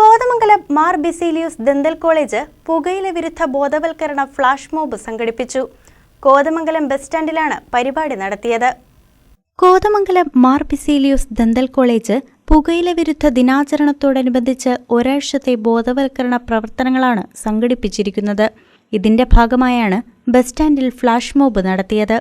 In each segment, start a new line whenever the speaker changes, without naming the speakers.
Kothamangalam Mar Baselios dental college പുകയില വിരുദ്ധ ബോധവൽക്കരണ ഫ്ലാഷ് മോബ് സംഘടിപ്പിച്ചു. കോതമംഗലം ബസ് സ്റ്റാൻഡിലാണ് പരിപാടി നടത്തിയത്. കോതമംഗലം മാർ ബിസീലിയൂസ് ദന്തൽ കോളേജ് പുകയില വിരുദ്ധ ദിനാചരണത്തോടനുബന്ധിച്ച് ഒരാഴ്ചത്തെ ബോധവൽക്കരണ പ്രവർത്തനങ്ങളാണ് സംഘടിപ്പിച്ചിരിക്കുന്നത്. ഇതിന്റെ ഭാഗമായാണ് ബസ് സ്റ്റാൻഡിൽ ഫ്ലാഷ് മോബ് നടത്തിയത്.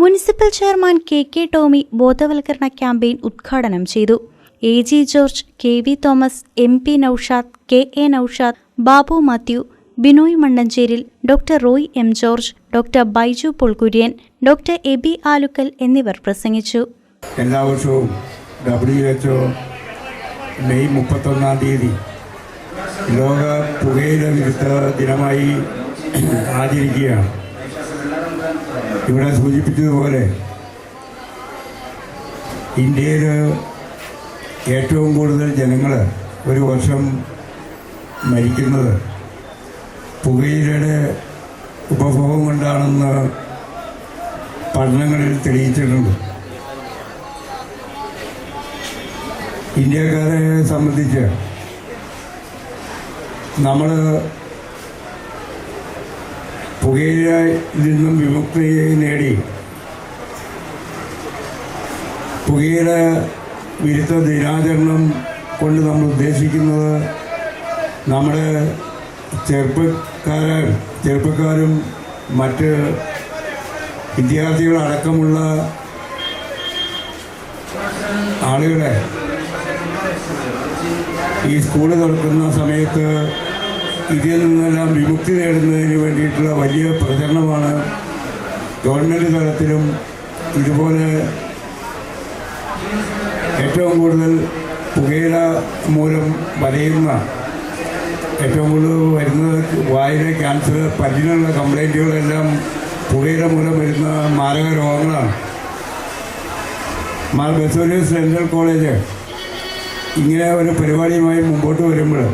Municipal chairman K K Tomy ബോധവൽക്കരണ ക്യാമ്പയിൻ ഉദ്ഘാടനം ചെയ്തു. A G George K V Thomas M P Noushad K A Noushad Babu Mathew Binoy Mannancheril doctor Roy M George doctor Baiju Paulkurian doctor Aby Alukkal എന്നിവർ പ്രസംഗിച്ചു.
എല്ലാ വർഷവും W H May മുപ്പത്തൊന്നാം തീയതി ലോക പുകയില വിരുദ്ധ ദിനമായി ആചരിക്കുകയാണ്. ഇവിടെ സൂചിപ്പിച്ചതുപോലെ ഇന്ത്യയിൽ ഏറ്റവും കൂടുതൽ ജനങ്ങൾ ഒരു വർഷം മരിക്കുന്നത് പുകയിലയുടെ ഉപഭോഗം കൊണ്ടാണെന്ന് പഠനങ്ങളിൽ തെളിയിച്ചിട്ടുണ്ട്. ഇന്ത്യക്കാരെ സംബന്ധിച്ച് നമ്മൾ പുകയിലയിൽ നിന്നും വിമുക്തി നേടി പുകയില വിരുദ്ധ ദിനാചരണം കൊണ്ട് നമ്മൾ ഉദ്ദേശിക്കുന്നത് നമ്മുടെ ചെറുപ്പക്കാരൻ ചെറുപ്പക്കാരും മറ്റ് വിദ്യാർത്ഥികളടക്കമുള്ള ആളുകളെ ഈ സ്കൂൾ തുറക്കുന്ന സമയത്ത് ഇതിൽ നിന്നെല്ലാം വിമുക്തി നേടുന്നതിന് വേണ്ടിയിട്ടുള്ള വലിയ പ്രചരണമാണ് ഗവൺമെന്റ് തലത്തിലും ഇതുപോലെ ഏറ്റവും കൂടുതൽ പുകയില മൂലം വലയുന്ന ഏറ്റവും കൂടുതൽ വരുന്നത് വായിലെ ക്യാൻസർ പല്ലിനുള്ള കംപ്ലൈന്റുകളെല്ലാം പുകയുടെ മൂലം വരുന്ന മാരക രോഗങ്ങളാണ്. മാർ ബസോലിയസ് ഡെന്റൽ കോളേജ് ഇങ്ങനെ ഒരു പരിപാടിയുമായി മുമ്പോട്ട് വരുമ്പോൾ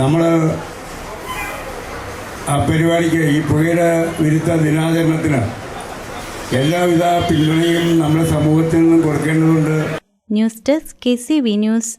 നമ്മൾ ആ പരിപാടിക്ക് ഈ പുകയുടെ വിരുദ്ധ ദിനാചരണത്തിന് എല്ലാവിധ പിന്തുണയും നമ്മുടെ സമൂഹത്തിൽ നിന്നും കൊടുക്കേണ്ടതുണ്ട്.
News desk K C V news.